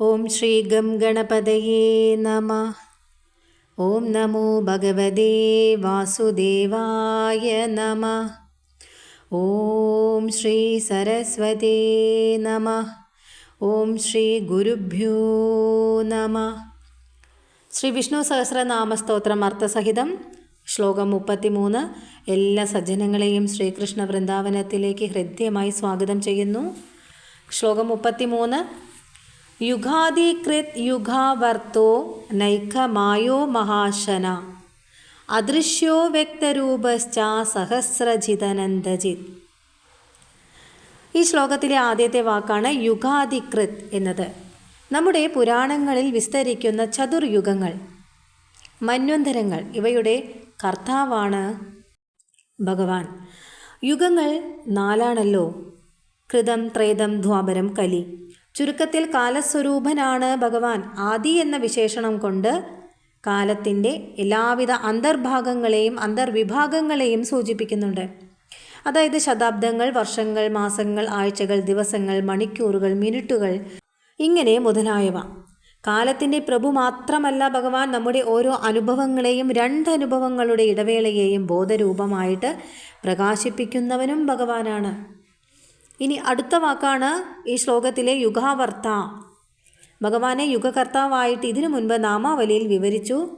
ഓം Shri gum ഗണപതയേ നമ. ഓം നമോ ഭഗവതേ വാസുദേവായ നമ. ഓം ശ്രീ സരസ്വതേ നമ. ഓം ശ്രീ ഗുരുഭ്യോ നമ. ശ്രീ വിഷ്ണു സഹസ്രനാമസ്തോത്രം അർത്ഥസഹിതം ശ്ലോകം മുപ്പത്തിമൂന്ന് എല്ലാ സജ്ജനങ്ങളെയും ശ്രീകൃഷ്ണ വൃന്ദാവനത്തിലേക്ക് ഹൃദ്യമായി സ്വാഗതം ചെയ്യുന്നു. ശ്ലോകം മുപ്പത്തിമൂന്ന് യുഗാദികൃത് യുഗാവർത്തോ നൈഖമായോ മഹാശന. അദൃശ്യോ വ്യക്തരൂപശ്ച സഹസ്രജിതനന്ദജിത്. ഈ ശ്ലോകത്തിലെ ആദ്യത്തെ വാക്കാണ് യുഗാദികൃത് എന്നത്. നമ്മുടെ പുരാണങ്ങളിൽ വിസ്തരിക്കുന്ന ചതുർയുഗങ്ങൾ മന്വന്തരങ്ങൾ ഇവയുടെ കർത്താവാണ് ഭഗവാൻ. യുഗങ്ങൾ നാലാണല്ലോ കൃതം ത്രേതം ദ്വാപരം കലി. ചുരുക്കത്തിൽ കാലസ്വരൂപനാണ് ഭഗവാൻ ആദി എന്ന വിശേഷണം കൊണ്ട് കാലത്തിന്റെ എല്ലാവിധ അന്തർഭാഗങ്ങളെയും അന്തർവിഭാഗങ്ങളെയും സൂചിപ്പിക്കുന്നുണ്ട്. അതായത് ശതാബ്ദങ്ങൾ വർഷങ്ങൾ മാസങ്ങൾ ആഴ്ചകൾ ദിവസങ്ങൾ മണിക്കൂറുകൾ മിനിറ്റുകൾ ഇങ്ങനെ മുതലായവ. കാലത്തിന്റെ പ്രഭു മാത്രമല്ല ഭഗവാൻ നമ്മുടെ ഓരോ അനുഭവങ്ങളെയും രണ്ട് അനുഭവങ്ങളുടെ ഇടവേളയെയും ബോധരൂപമായിട്ട് പ്രകാശിപ്പിക്കുന്നവനും ഭഗവാനാണ്. ഇനി അടുത്ത വാക്കാണ് ഈ ശ്ലോകത്തിലെ യുഗാവർത്ത. ഭഗവാനെ യുഗകർത്താവായിട്ട് ഇതിനു മുൻപ് നാമാവലിയിൽ വിവരിച്ചു.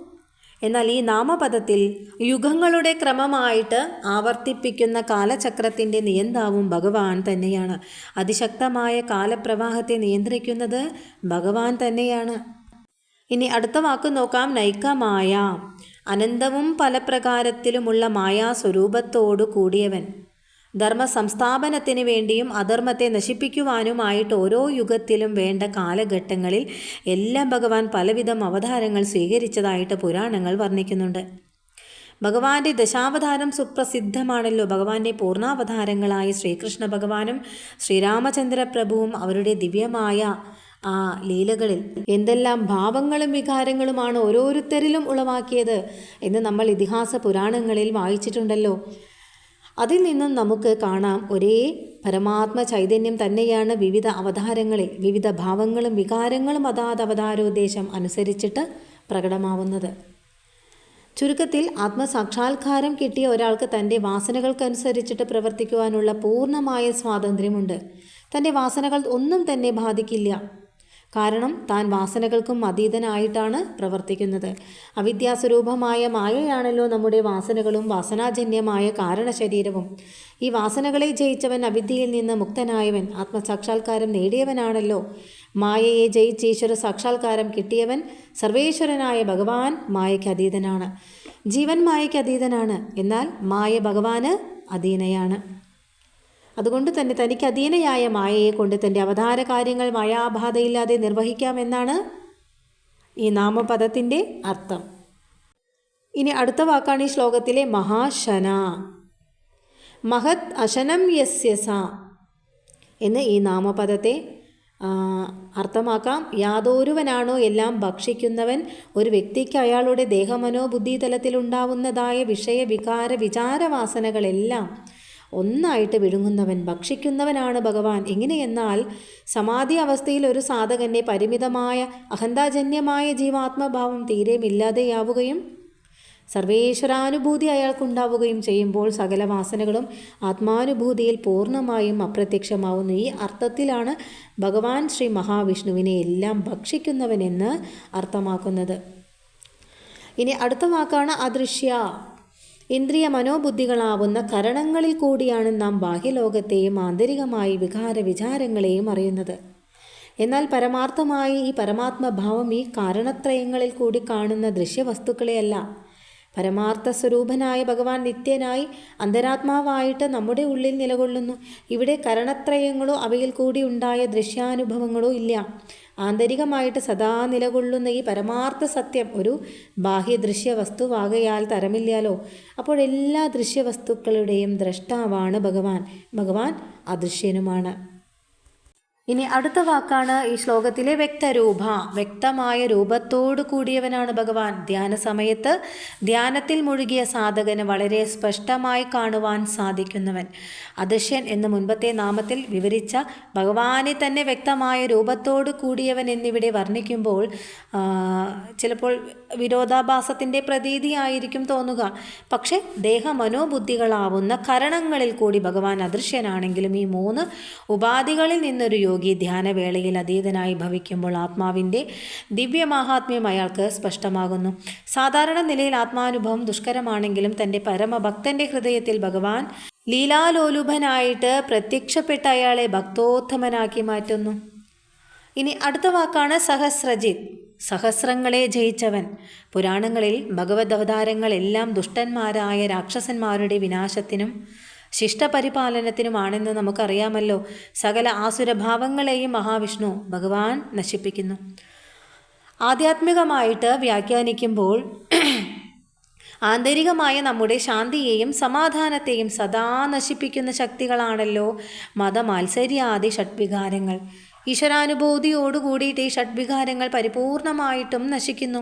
എന്നാൽ ഈ നാമപദത്തിൽ യുഗങ്ങളുടെ ക്രമമായിട്ട് ആവർത്തിപ്പിക്കുന്ന കാലചക്രത്തിന്റെ നിയന്താവും ഭഗവാൻ തന്നെയാണ്. അതിശക്തമായ കാലപ്രവാഹത്തെ നിയന്ത്രിക്കുന്നത് ഭഗവാൻ തന്നെയാണ്. ഇനി അടുത്ത വാക്ക് നോക്കാം നൈക്കമായ അനന്തവും പല പ്രകാരത്തിലുമുള്ള മായാസ്വരൂപത്തോടു കൂടിയവൻ. ധർമ്മ സംസ്ഥാപനത്തിന് വേണ്ടിയും അധർമ്മത്തെ നശിപ്പിക്കുവാനുമായിട്ട് ഓരോ യുഗത്തിലും വേണ്ട കാലഘട്ടങ്ങളിൽ എല്ലാം ഭഗവാൻ പലവിധം അവതാരങ്ങൾ സ്വീകരിച്ചതായിട്ട് പുരാണങ്ങൾ വർണിക്കുന്നുണ്ട്. ഭഗവാന്റെ ദശാവതാരം സുപ്രസിദ്ധമാണല്ലോ. ഭഗവാന്റെ പൂർണാവതാരങ്ങളായ ശ്രീകൃഷ്ണ ഭഗവാനും ശ്രീരാമചന്ദ്ര പ്രഭുവും അവരുടെ ദിവ്യമായ ആ ലീലകളിൽ എന്തെല്ലാം ഭാവങ്ങളും വികാരങ്ങളുമാണ് ഓരോരുത്തരിലും ഉളവാക്കിയത് എന്ന് നമ്മൾ ഇതിഹാസ പുരാണങ്ങളിൽ വായിച്ചിട്ടുണ്ടല്ലോ. അതിൽ നിന്നും നമുക്ക് കാണാം ഒരേ പരമാത്മ ചൈതന്യം തന്നെയാണ് വിവിധ അവതാരങ്ങളിൽ വിവിധ ഭാവങ്ങളും വികാരങ്ങളും അതാത് അവതാരോദ്ദേശം അനുസരിച്ചിട്ട് പ്രകടമാവുന്നത്. ചുരുക്കത്തിൽ ആത്മസാക്ഷാത്കാരം കിട്ടിയ ഒരാൾക്ക് തന്റെ വാസനകൾക്കനുസരിച്ചിട്ട് പ്രവർത്തിക്കുവാനുള്ള പൂർണമായ സ്വാതന്ത്ര്യമുണ്ട്. തന്റെ വാസനകൾ ഒന്നും തന്നെ ബാധിക്കില്ല. കാരണം താൻ വാസനകൾക്കും അതീതനായിട്ടാണ് പ്രവർത്തിക്കുന്നത്. അവിദ്യാസ്വരൂപമായ മായയാണല്ലോ നമ്മുടെ വാസനകളും വാസനാജന്യമായ കാരണശരീരവും. ഈ വാസനകളെ ജയിച്ചവൻ അവിദ്യയിൽ നിന്ന് മുക്തനായവൻ ആത്മസാക്ഷാത്കാരം നേടിയവനാണല്ലോ. മായയെ ജയിച്ച് ഈശ്വര സാക്ഷാത്കാരം കിട്ടിയവൻ സർവേശ്വരനായ ഭഗവാൻ മായയ്ക്ക് അതീതനാണ്. ജീവൻ മായയ്ക്ക് അതീതനാണ്. എന്നാൽ മായ ഭഗവാന് അധീനയാണ്. അതുകൊണ്ട് തന്നെ തനിക്ക് അധീനയായ മായയെ കൊണ്ട് തന്റെ അവതാര കാര്യങ്ങൾ മായാബാധയില്ലാതെ നിർവഹിക്കാമെന്നാണ് ഈ നാമപദത്തിന്റെ അർത്ഥം. ഇനി അടുത്ത വാക്കാണ് ഈ ശ്ലോകത്തിലെ മഹാശന. മഹത് അശനം യസ്യസ എന്ന് ഈ നാമപദത്തെ അർത്ഥമാക്കാം. യാതൊരുവനാണോ എല്ലാം ഭക്ഷിക്കുന്നവൻ? ഒരു വ്യക്തിക്ക് അയാളുടെ ദേഹമനോബുദ്ധി തലത്തിലുണ്ടാവുന്നതായ വിഷയ വികാര വിചാരവാസനകളെല്ലാം ഒന്നായിട്ട് വിഴുങ്ങുന്നവൻ ഭക്ഷിക്കുന്നവനാണ് ഭഗവാൻ. എങ്ങനെയെന്നാൽ സമാധി അവസ്ഥയിൽ ഒരു സാധകന്റെ പരിമിതമായ അഹന്താജന്യമായ ജീവാത്മഭാവം തീരെ ഇല്ലാതെയാവുകയും സർവേശ്വരാനുഭൂതി അയാൾക്കുണ്ടാവുകയും ചെയ്യുമ്പോൾ സകല വാസനകളും ആത്മാനുഭൂതിയിൽ പൂർണമായും അപ്രത്യക്ഷമാവുന്നു. ഈ അർത്ഥത്തിലാണ് ഭഗവാൻ ശ്രീ മഹാവിഷ്ണുവിനെ എല്ലാം ഭക്ഷിക്കുന്നവനെന്ന് അർത്ഥമാക്കുന്നത്. ഇനി അടുത്ത വാക്കാണ് അദൃശ്യ. ഇന്ദ്രിയ മനോബുദ്ധികളാവുന്ന കരണങ്ങളിൽ കൂടിയാണ് നാം ബാഹ്യലോകത്തെയും ആന്തരികമായി വികാര വിചാരങ്ങളെയും അറിയുന്നത്. എന്നാൽ പരമാർത്ഥമായി ഈ പരമാത്മഭാവം ഈ കാരണത്രയങ്ങളിൽ കൂടി കാണുന്ന ദൃശ്യവസ്തുക്കളെയല്ല. പരമാർത്ഥ സ്വരൂപനായ ഭഗവാൻ നിത്യനായി അന്തരാത്മാവായിട്ട് നമ്മുടെ ഉള്ളിൽ നിലകൊള്ളുന്നു. ഇവിടെ കരണത്രയങ്ങളോ അവയിൽ കൂടി ഉണ്ടായ ദൃശ്യാനുഭവങ്ങളോ ഇല്ല. ആന്തരികമായിട്ട് സദാ നിലകൊള്ളുന്ന ഈ പരമാർത്ഥ സത്യം ഒരു ബാഹ്യ വസ്തുവാകയാൽ തരമില്ലാലോ അപ്പോൾ എല്ലാ ദൃശ്യവസ്തുക്കളുടെയും ദ്രഷ്ടാവാണ് ഭഗവാൻ. ഭഗവാൻ അദൃശ്യനുമാണ്. ഇനി അടുത്ത വാക്കാണ് ഈ ശ്ലോകത്തിലെ വ്യക്തരൂപ. വ്യക്തമായ രൂപത്തോടു കൂടിയവനാണ് ഭഗവാൻ. ധ്യാന സമയത്ത് ധ്യാനത്തിൽ മുഴുകിയ സാധകന് വളരെ സ്പഷ്ടമായി കാണുവാൻ സാധിക്കുന്നവൻ. അദൃശ്യൻ എന്ന മുൻപത്തെ നാമത്തിൽ വിവരിച്ച ഭഗവാനെ തന്നെ വ്യക്തമായ രൂപത്തോടു കൂടിയവൻ എന്നിവിടെ വർണിക്കുമ്പോൾ ചിലപ്പോൾ വിരോധാഭാസത്തിന്റെ പ്രതീതിയായിരിക്കും തോന്നുക. പക്ഷേ ദേഹമനോബുദ്ധികളാവുന്ന കരണങ്ങളിൽ കൂടി ഭഗവാൻ അദൃശ്യനാണെങ്കിലും ഈ മൂന്ന് ഉപാധികളിൽ നിന്നൊരു ധ്യാനവേളയിൽ അതീതനായി ഭവിക്കുമ്പോൾ ആത്മാവിന്റെ ദിവ്യമാഹാത്മ്യം അയാൾക്ക് സ്പഷ്ടമാകുന്നു. സാധാരണ നിലയിൽ ആത്മാനുഭവം ദുഷ്കരമാണെങ്കിലും തന്റെ പരമഭക്തന്റെ ഹൃദയത്തിൽ ഭഗവാൻ ലീലാലോലുഭനായിട്ട് പ്രത്യക്ഷപ്പെട്ട അയാളെ ഭക്തോത്തമനാക്കി മാറ്റുന്നു. ഇനി അടുത്ത വാക്കാണ് സഹസ്രജിത് സഹസ്രങ്ങളെ ജയിച്ചവൻ. പുരാണങ്ങളിൽ ഭഗവത് അവതാരങ്ങളെല്ലാം ദുഷ്ടന്മാരായ രാക്ഷസന്മാരുടെ വിനാശത്തിനും ശിഷ്ടപരിപാലനത്തിനുമാണെന്ന് നമുക്കറിയാമല്ലോ. സകല ആസുരഭാവങ്ങളെയും മഹാവിഷ്ണു ഭഗവാൻ നശിപ്പിക്കുന്നു. ആധ്യാത്മികമായിട്ട് വ്യാഖ്യാനിക്കുമ്പോൾ ആന്തരികമായ നമ്മുടെ ശാന്തിയെയും സമാധാനത്തെയും സദാ നശിപ്പിക്കുന്ന ശക്തികളാണല്ലോ മതമാത്സര്യാദി ഷഡ്വികാരങ്ങൾ. ഈശ്വരാനുഭൂതിയോടുകൂടിയിട്ട് ഈ ഷഡ്വികാരങ്ങൾ പരിപൂർണമായിട്ടും നശിക്കുന്നു.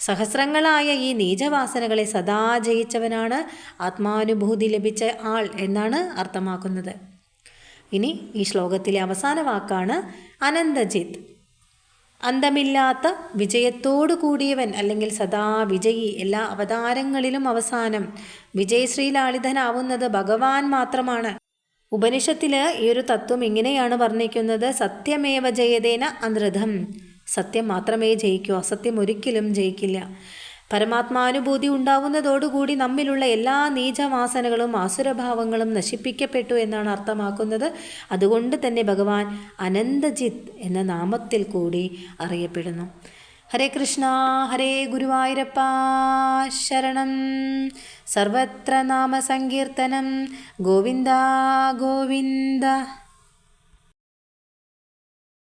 സഹസ്രങ്ങളായ ഈ നീചവാസനകളെ സദാ ജയിച്ചവനാണ് ആത്മാനുഭൂതി ലഭിച്ച ആൾ എന്നാണ് അർത്ഥമാക്കുന്നത്. ഇനി ഈ ശ്ലോകത്തിലെ അവസാന വാക്കാണ് അനന്തജിത്ത്. അന്തമില്ലാത്ത വിജയത്തോടു കൂടിയവൻ അല്ലെങ്കിൽ സദാ വിജയി എല്ലാ അവതാരങ്ങളിലും അവസാനം വിജയശ്രീലാളിതനാവുന്നത് ഭഗവാൻ മാത്രമാണ്. ഉപനിഷത്തിൽ ഈ ഒരു തത്വം ഇങ്ങനെയാണ് വർണിക്കുന്നത് സത്യമേവ ജയതേന അനൃതം സത്യം മാത്രമേ ജയിക്കൂ അസത്യം ഒരിക്കലും ജയിക്കില്ല. പരമാത്മാനുഭൂതി ഉണ്ടാവുന്നതോടുകൂടി നമ്മിലുള്ള എല്ലാ നീചവാസനകളും ആസുരഭാവങ്ങളും നശിപ്പിക്കപ്പെട്ടു എന്നാണ് അർത്ഥമാക്കുന്നത്. അതുകൊണ്ട് തന്നെ ഭഗവാൻ അനന്തജിത്ത് എന്ന നാമത്തിൽ കൂടി അറിയപ്പെടുന്നു. ഹരേ കൃഷ്ണ ഹരേ ഗുരുവായൂരപ്പ ശരണം. സർവത്ര നാമസങ്കീർത്തനം ഗോവിന്ദ ഗോവിന്ദ.